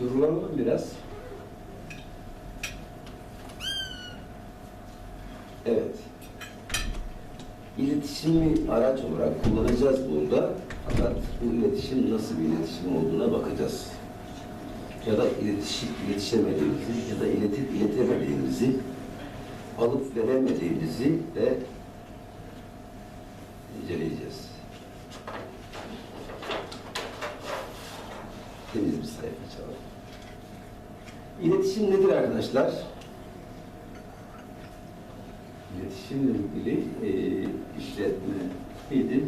Yorulalım biraz. Evet. İletişimi araç olarak kullanacağız burada. Fakat bu iletişim nasıl bir iletişim olduğuna bakacağız. Ya da iletişim, iletişemediğimizi ya da iletip iletemediğimizi, alıp veremediğimizi de İletişim nedir arkadaşlar? İletişimle ilgili e, işletme neydi?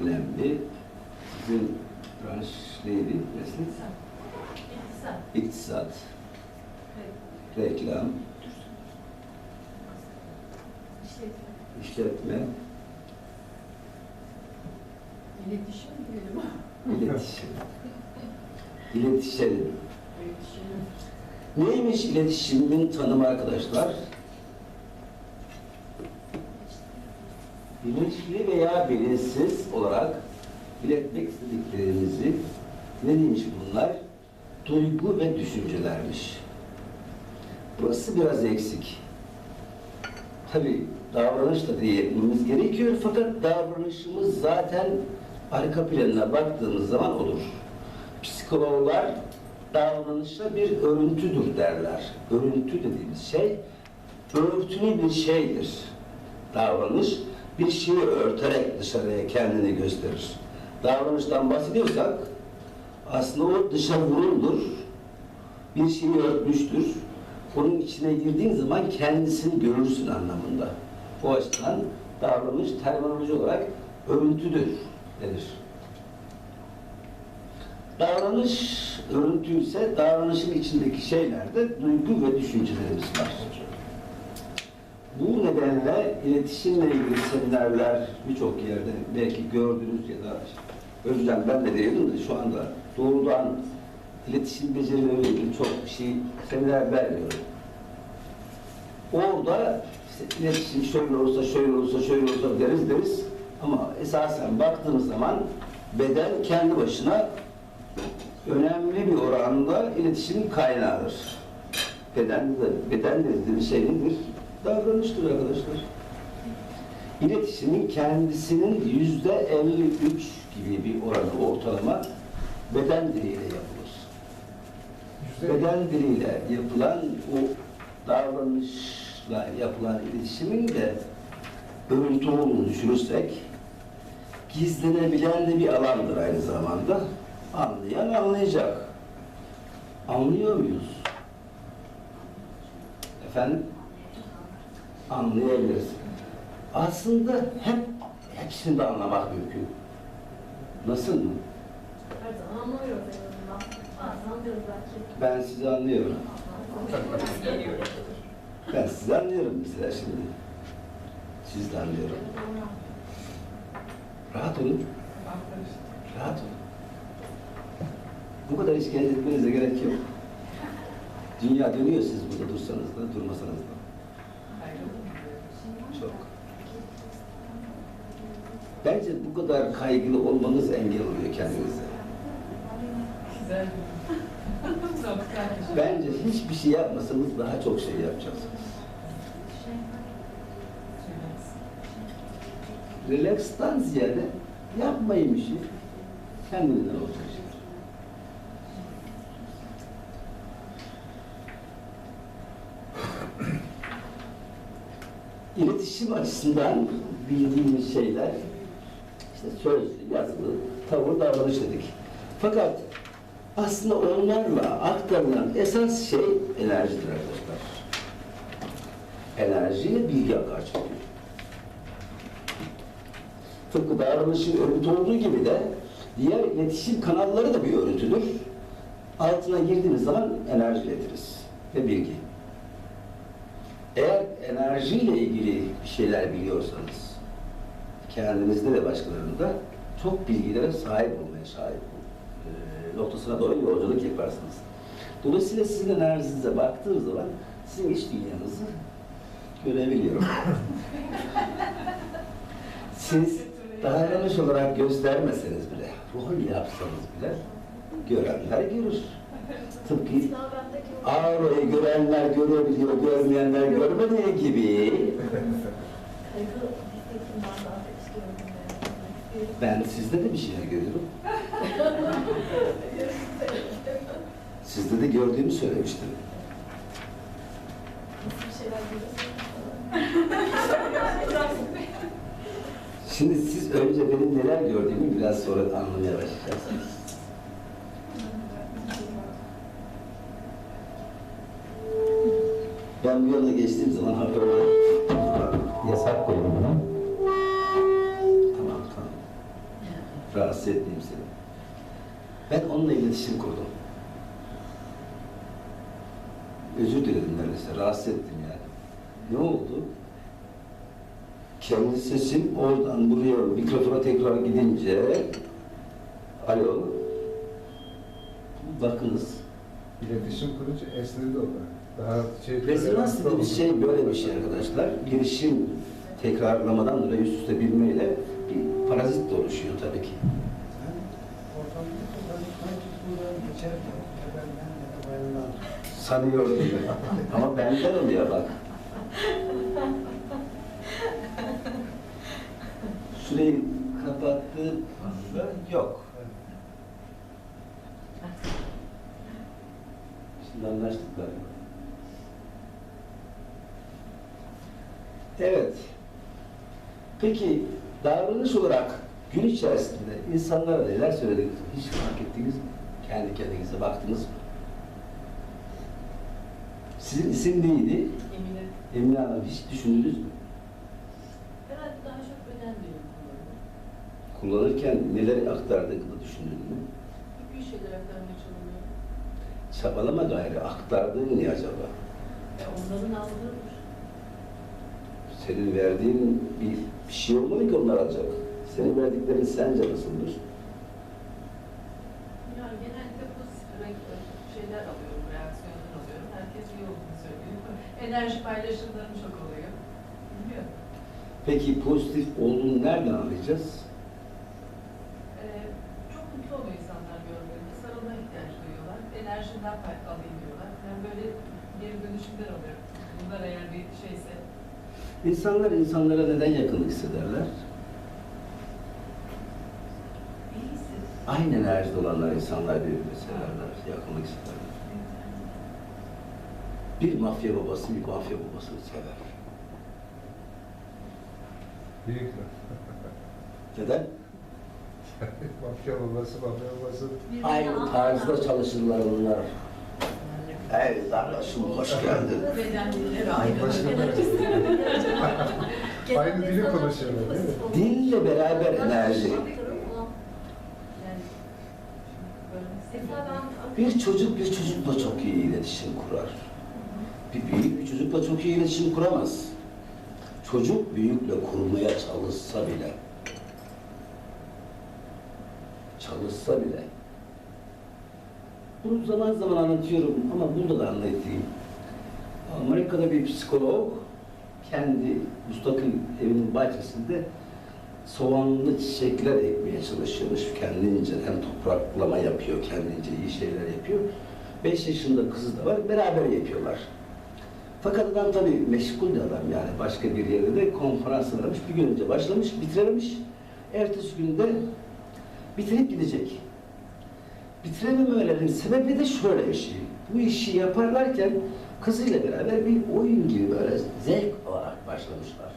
Önemli. Sizin branş neydi? Meslek? İktisat. İktisat, Evet. reklam, İşletme. işletme, İletişim diyelim. iletişim. İletişelim. Neymiş iletişimin tanımı arkadaşlar? Bilinçli veya bilinçsiz olarak iletmek istediklerimizi ne demiş bunlar? Duygu ve düşüncelermiş. Burası biraz eksik. Tabi davranış da diyebilmemiz gerekiyor fakat davranışımız zaten arka planına baktığımız zaman olur. Psikologlar davranışa bir örüntüdür derler. Örüntü dediğimiz şey örtülü bir şeydir. Davranış bir şeyi örterek dışarıya kendini gösterir. Davranıştan bahsediyorsak aslında o dışa vurumdur. Bir şeyi örtmüştür. Onun içine girdiğin zaman kendisini görürsün anlamında. O açıdan davranış terminoloji olarak örüntüdür denir. Davranış örüntü ise davranışın içindeki şeylerde duygu ve düşüncelerimiz var. Bu nedenle iletişimle ilgili seminerler birçok yerde belki gördünüz ya da Özlem ben de değilim de şu anda doğrudan iletişim becerileriyle ilgili çok şey seminer vermiyorum. Orada işte iletişim şöyle olursa, şöyle olursa, şöyle olursa deriz deriz. Ama esasen baktığımız zaman beden kendi başına önemli bir oranda iletişimin kaynağıdır. Beden, de, beden dediğimiz şey nedir? Davranıştır arkadaşlar. İletişimin kendisinin yüzde 53 gibi bir oranı ortalama beden diliyle yapılır. Beden diliyle yapılan o davranışla yapılan iletişimin de örüntü olduğunu düşünürsek gizlenebilen de bir alandır aynı zamanda. Anlayan anlayacak. Anlıyor muyuz? Efendim? Anlayabiliriz. Aslında hep hepsini de anlamak mümkün. Nasıl mı? Bazen anlıyoruz belki. Ben sizi anlıyorum. Ben sizi anlıyorum mesela şimdi. Siz de anlıyorum. Rahat olun. Rahat olun. Bu kadar işkence etmenize gerek yok. Dünya dönüyor siz burada dursanız da durmasanız da. Çok. Bence bu kadar kaygılı olmanız engel oluyor kendinize. Bence hiçbir şey yapmasanız daha çok şey yapacaksınız. Relax'tan ziyade yapmayın bir şey. Kendinizden olacak şey. İletişim açısından bildiğimiz şeyler işte söz, yazılı, tavır, davranış dedik. Fakat aslında onlarla aktarılan esas şey enerjidir arkadaşlar. Enerjiyle bilgi akar çıkıyor. Tıpkı davranışın örüntü olduğu gibi de diğer iletişim kanalları da bir örüntüdür. Altına girdiğiniz zaman enerji iletiriz ve bilgi. Enerjiyle ilgili bir şeyler biliyorsanız, kendinizde ve başkalarında çok bilgilere sahip olmaya sahip e, noktasına doğru yolculuk yaparsınız. Dolayısıyla sizin enerjinize baktığım zaman sizin iç dünyanızı görebiliyorum. Siz davranış olarak göstermeseniz bile, rol yapsanız bile Görenler görür. Tıpkı Ağrı'yı görenler görebiliyor, görmeyenler görmediği gibi ben. sizde de bir şeyler görüyorum. Sizde de gördüğümü söylemiştim. Şimdi siz önce benim neler gördüğümü biraz sonra anlamaya başlayacaksınız. Ben bu yola geçtiğim zaman hafif öyle yasak koydum buna. Tamam tamam. Rahatsız etmeyeyim seni. Ben onunla iletişim kurdum. Özür diledim neredeyse, rahatsız ettim yani. Ne oldu? Kendi sesim oradan buraya mikrofona tekrar gidince alo bakınız İletişim kurunca esnedi o. Şey... rezonans dediğimiz şey böyle bir şey arkadaşlar. Girişim tekrarlamadan dolayı üst üste bilmeyle bir parazit de oluşuyor tabii ki. Sanıyor gibi. Ama benden oluyor bak. Süreyi kapattı yok. Şimdi anlaştık galiba. Evet. Peki davranış olarak gün içerisinde insanlara neler söylediniz? Hiç fark ettiniz mi? Kendi kendinize baktınız mı? Sizin isim neydi? Emine. Emine Hanım hiç düşündünüz mü? Herhalde daha çok önem veriyorum. Kullanırken neler aktardığını düşündün mü? Büyük şeyler aktarmaya çalışıyorum. Çabalama gayrı aktardığın ne acaba? Ya onların algıdır. Senin verdiğin bir, bir şey olmalı ki onlar alacak. Senin verdiklerin sence nasıldır? Yani genellikle pozitif şeyler alıyorum, reaksiyonlar alıyorum. Herkes iyi olduğunu söylüyor. Enerji paylaşımlarım çok oluyor. Bilmiyorum. Peki pozitif olduğunu nereden anlayacağız? Ee, çok mutlu oluyor insanlar gördüğünde. Sarılma ihtiyaç duyuyorlar. Enerjinden alayım diyorlar. Yani böyle geri dönüşümler oluyor. Bunlar eğer bir şeyse. İnsanlar insanlara neden yakınlık hissederler? Aynı enerjide olanlar insanlar birbirini severler, yakınlık hissederler. Bir mafya babası bir mafya babasını sever. Büyük. Neden? mafya babası, mafya babası. Aynı tarzda çalışırlar onlar. Ey kardeşim hoş geldin. Aynı. dili konuşuyorlar, değil mi? Dille beraber enerji. Bir çocuk bir çocukla çok iyi iletişim kurar. Bir büyük bir çocukla çok iyi iletişim kuramaz. Çocuk büyükle kurmaya çalışsa bile, çalışsa bile. Bunu zaman zaman anlatıyorum ama burada da anlatayım. Amerika'da bir psikolog kendi müstakil evinin bahçesinde soğanlı çiçekler ekmeye çalışıyormuş kendince. Hem topraklama yapıyor, kendince iyi şeyler yapıyor. Beş yaşında kızı da var, beraber yapıyorlar. Fakat adam tabii meşgul bir adam yani. Başka bir yerde de konferans vermiş. Bir gün önce başlamış, bitirememiş. Ertesi günde bitirip gidecek. Bitirememelerinin sebebi de şöyle bir şey. Bu işi yaparlarken kızıyla beraber bir oyun gibi böyle zevk olarak başlamışlar.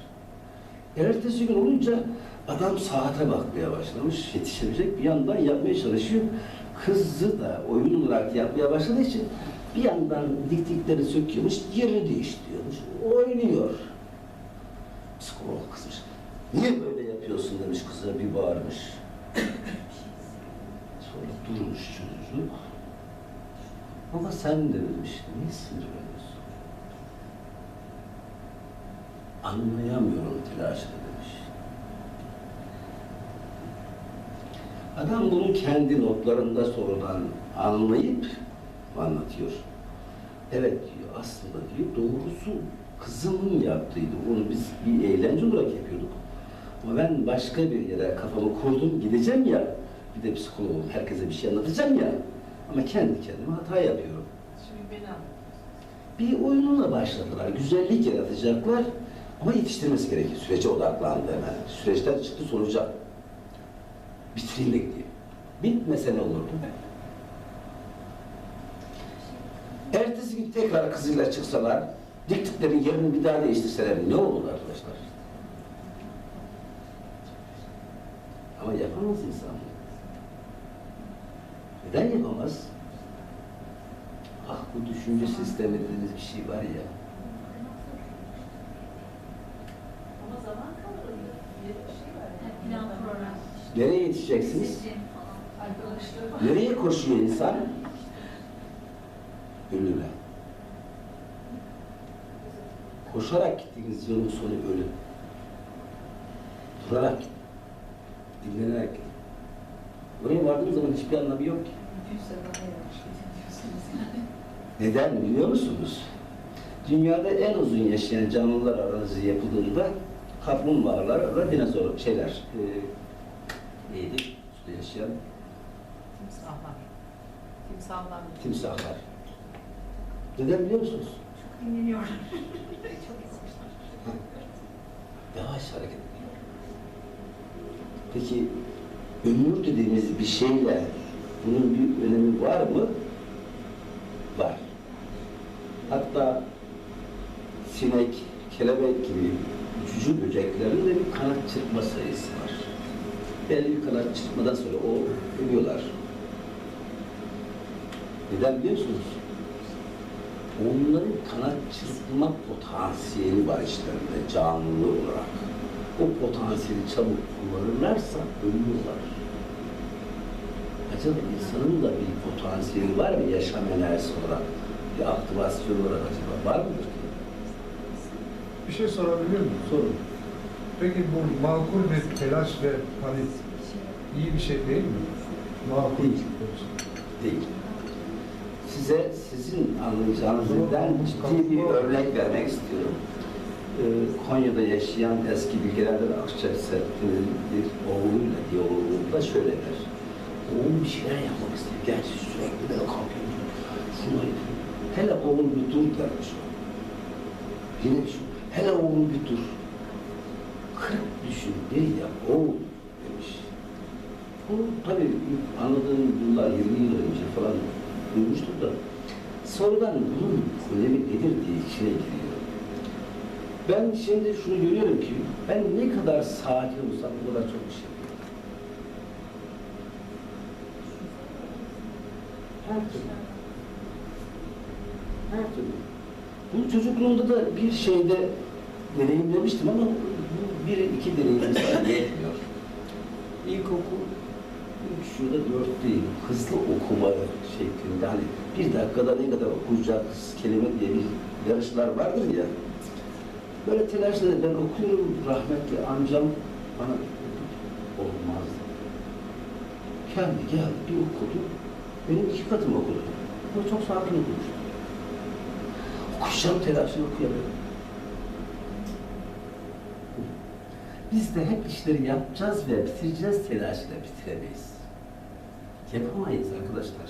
Ertesi gün olunca adam saate bakmaya başlamış, yetişebilecek bir yandan yapmaya çalışıyor. Kızı da oyun olarak yapmaya başladığı için bir yandan diktikleri söküyormuş, yeri değiştiriyormuş, oynuyor. Psikolog kızmış. Niye böyle yapıyorsun demiş kıza bir bağırmış. Durmuş çocuk. Ama sen de demiş, niye sinirleniyorsun? Anlayamıyorum telaşını demiş. Adam bunu kendi notlarında sonradan anlayıp anlatıyor. Evet diyor aslında diyor doğrusu kızımın yaptıydı. Onu biz bir eğlence olarak yapıyorduk. Ama ben başka bir yere kafamı kurdum gideceğim ya bir de psikologum, herkese bir şey anlatacağım ya. Ama kendi kendime hata yapıyorum. Şimdi beni. Bir oyunla başladılar, güzellik yaratacaklar ama yetiştirmesi gerekiyor. Sürece odaklandı hemen. Süreçten çıktı sonuca. Bitireyim de gideyim. Bitmese ne olurdu? Ertesi gün tekrar kızıyla çıksalar, diktikleri yerini bir daha değiştirseler ne olur arkadaşlar? Ama yapamaz insan. Neden yapamaz? Ah bu düşünce sistemi dediğiniz bir şey var ya. Ama zaman kalır. Bir şey var. yani. Plan program. Nereye yetişeceksiniz? Nereye koşuyor insan? Ölüme. Koşarak gittiğiniz yolun sonu ölüm. Durarak git. Dinlenerek git. Oraya vardığınız zaman hiçbir anlamı yok ki. Neden biliyor musunuz? Dünyada en uzun yaşayan canlılar analizi yapıldığında kaplumbağalar ve dinozor şeyler e, neydi? Suda yaşayan Timsahlar. Timsahlar. timsahlar. Neden biliyor musunuz? Çok dinleniyorlar. Çok yavaşlar. Yavaş hareket ediyor. Peki ömür dediğimiz bir şeyle bunun bir önemi var mı? Var. Hatta sinek, kelebek gibi uçucu böceklerin de bir kanat çırpma sayısı var. Belli bir kanat çırpmadan sonra o ölüyorlar. Neden biliyor musunuz? Onların kanat çırpma potansiyeli var içlerinde canlı olarak. O potansiyeli çabuk kullanırlarsa ölüyorlar. Acaba insanın da bir potansiyeli var mı yaşam enerjisi olarak? Bir aktivasyon olarak acaba var mıdır ki? Bir şey sorabilir miyim? Sorun. Peki bu makul bir telaş ve panik iyi bir şey değil mi? Makul Değil. Değil. Size sizin anlayacağınızdan ciddi bir örnek vermek istiyorum. Ee, Konya'da yaşayan eski bilgelerden Akçasettin'in bir oğluyla diyalogunda şöyle der. Oğlum bir şeyler yapmak istiyor. Gerçi sürekli böyle kalkıyor. Şunu. Hele oğlum bir dur dermiş. Yine bir şey. Hele oğlum bir dur. Kırk düşün bir yap oğul demiş. Bu tabii anladığım yıllar, 20 yıl önce falan duymuştum da sonradan bunun önemi nedir diye içine giriyor. Ben şimdi şunu görüyorum ki ben ne kadar sakin olsam o kadar çok bir şey yapıyorum. Her türlü. Her türlü. Bu çocukluğumda da bir şeyde deneyimlemiştim ama bu bir iki deneyim yetmiyor. İlkokul şurada dörtteyim. Hızlı okuma şeklinde hani bir dakikada ne kadar okuyacak kelime diye bir yarışlar vardır ya. Böyle telaşla ben okuyorum rahmetli amcam bana olmaz. Kendi geldi bir okudu. Benim iki katım okudu. Ama çok sakin okumuştu. Okuyacağım telaşını okuyamıyorum. Biz de hep işleri yapacağız ve bitireceğiz telaşıyla bitiremeyiz. Yapamayız arkadaşlar.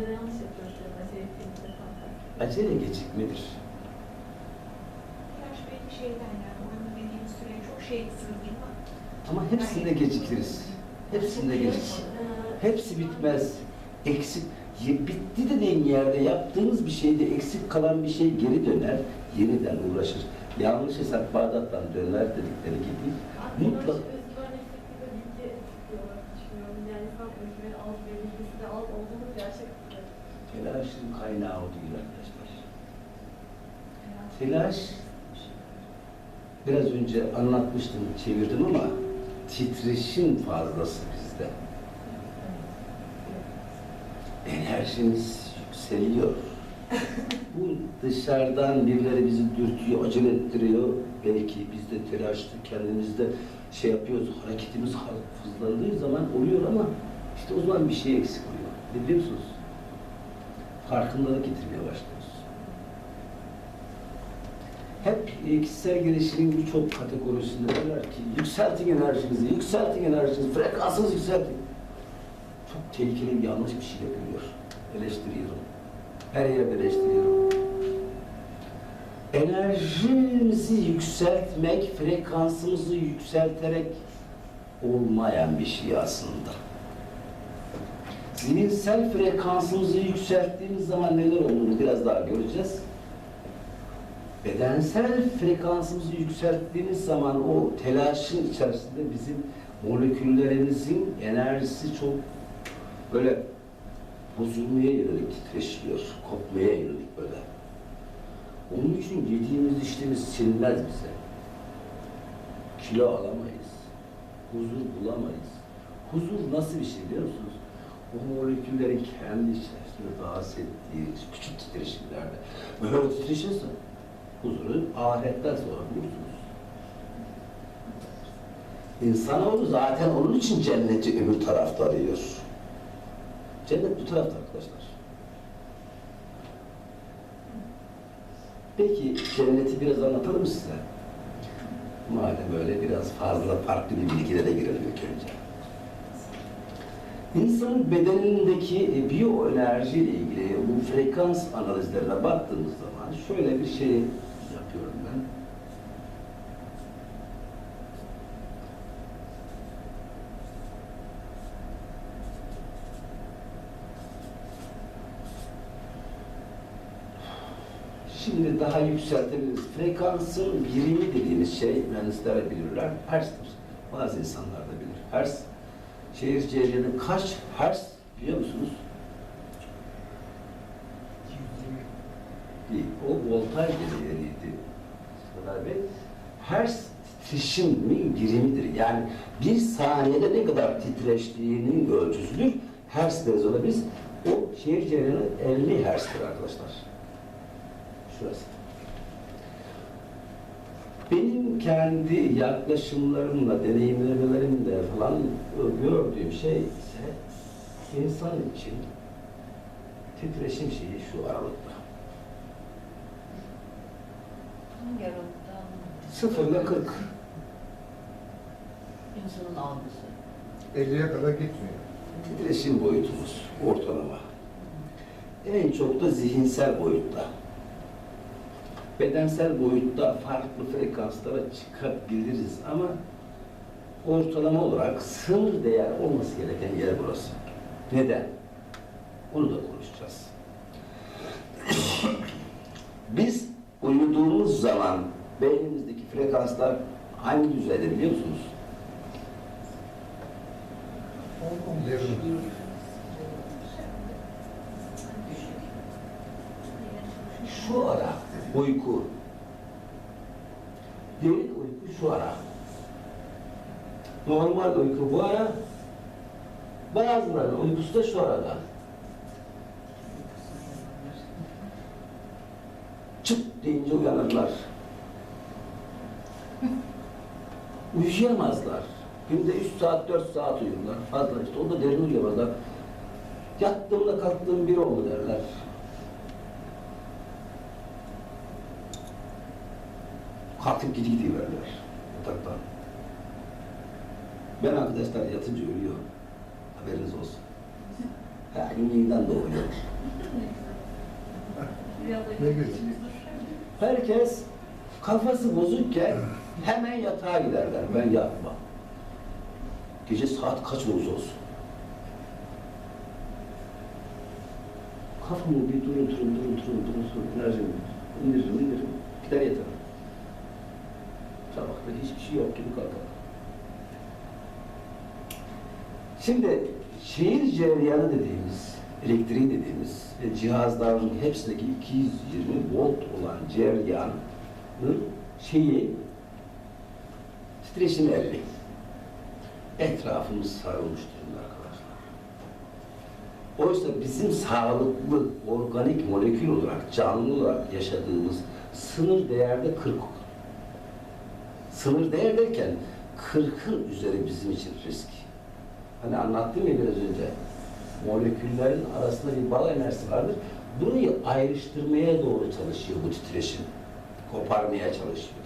Ya da yanlış yapıyoruz ya da sevdiğimizde falan. Acele gecikmedir. Yaş belli şeyden yani oyunu dediğimiz süre çok şey sığdırma. Ama hepsinde gecikiriz. Hepsinde gecikiriz. Hepsi bitmez. Eksik. Bitti dediğin yerde yaptığınız bir şeyde eksik kalan bir şey geri döner, yeniden uğraşır. Yanlış hesap Bağdat'tan döner dedikleri gibi mutlak Özgüven eksikliği ve bilgi eksikliği olarak düşünüyorum. Yani insan özgüveni az ve bilgisi de az olduğumuz gerçek. Telaşın kaynağı o değil arkadaşlar. Telaş biraz önce anlatmıştım, çevirdim ama titreşim fazlası bizde. Enerjimiz yükseliyor. Bu dışarıdan birileri bizi dürtüyor, acele ettiriyor. Belki biz de telaşlı kendimizde şey yapıyoruz, hareketimiz hızlandığı zaman oluyor ama işte o zaman bir şey eksik oluyor. Ne biliyor musunuz? Farkındalık getirmeye başlıyoruz. hep e, kişisel gelişimin birçok kategorisinde derler ki yükseltin enerjinizi, yükseltin enerjinizi, frekansınızı yükseltin. Çok tehlikeli bir yanlış bir şey yapıyor. Eleştiriyorum. Her yerde eleştiriyorum. Enerjimizi yükseltmek, frekansımızı yükselterek olmayan bir şey aslında. Zihinsel frekansımızı yükselttiğimiz zaman neler olduğunu biraz daha göreceğiz. Bedensel frekansımızı yükselttiğimiz zaman o telaşın içerisinde bizim moleküllerimizin enerjisi çok böyle bozulmaya yönelik titreşiyor, kopmaya yönelik böyle. Onun için yediğimiz içtiğimiz sinmez bize. Kilo alamayız. Huzur bulamayız. Huzur nasıl bir şey biliyor musunuz? O moleküllerin kendi içerisinde dans ettiği küçük titreşimlerde. Böyle titreşirse huzuru ahiretten sonra bulursunuz. İnsanoğlu zaten onun için cenneti öbür tarafta arıyor. Cennet bu tarafta arkadaşlar. Peki cenneti biraz anlatalım size. Madem öyle biraz fazla farklı bir bilgilere girelim ilk önce. İnsanın bedenindeki e, biyoenerji ile ilgili bu frekans analizlerine baktığımız zaman şöyle bir şey yapıyorum ben. Şimdi daha yükseltebiliriz. Frekansın birimi dediğimiz şey mühendisler bilirler. Hertz'tir. Bazı insanlar da bilir. Hertz şehir cereyanı kaç hertz biliyor musunuz? Değil. O voltaj değeriydi. Sefer Bey. Hertz titreşimin birimidir. Yani bir saniyede ne kadar titreştiğinin ölçüsüdür. Hertz deriz ona biz. O şehir cereyanı 50 hertz'tir arkadaşlar. Şurası. Benim kendi yaklaşımlarımla, deneyimlemelerimle falan gördüğüm şey ise insan için titreşim şeyi şu aralıkta. Hangi aralıkta? Sıfırla 40. İnsanın algısı. 50'ye kadar gitmiyor. Titreşim boyutumuz ortalama. En çok da zihinsel boyutta. Bedensel boyutta farklı frekanslara çıkabiliriz ama ortalama olarak sınır değer olması gereken yer burası. Neden? Onu da konuşacağız. Biz uyuduğumuz zaman beynimizdeki frekanslar hangi düzeyde biliyor musunuz? Şu ara uyku. Derin uyku şu ara. Normal uyku bu ara. Bazılarının uykusu da şu arada. Çıt deyince uyanırlar. Uyuyamazlar. Günde 3 saat, 4 saat uyurlar. Fazla işte. O da derin uyuyamazlar. Yattığımda kalktığım bir oldu derler. Kalkıp gidi gidi verirler yataktan. Ben arkadaşlar yatınca ölüyorum. Haberiniz olsun. Her gün yeniden doğuyorum. Ne güzel. Herkes kafası bozukken hemen yatağa giderler. Ben yatmam. Gece saat kaç olursa olsun. Kafamı bir durun durun durun durun durun durun enerjimi indiririm indiririm. Gider yatarım. Sabahta hiçbir şey yok gibi kalkarım. Şimdi şehir cereyanı dediğimiz, elektriği dediğimiz ve cihazların hepsindeki 220 volt olan cereyanın şeyi titreşimi 50. Etrafımız sarılmış durumda arkadaşlar. Oysa bizim sağlıklı, organik molekül olarak, canlı olarak yaşadığımız sınır değerde 40 Sınır değer derken 40'ın üzeri bizim için risk. Hani anlattım ya biraz önce. Moleküllerin arasında bir bağ enerjisi vardır. Burayı ayrıştırmaya doğru çalışıyor bu titreşim. koparmaya çalışıyor.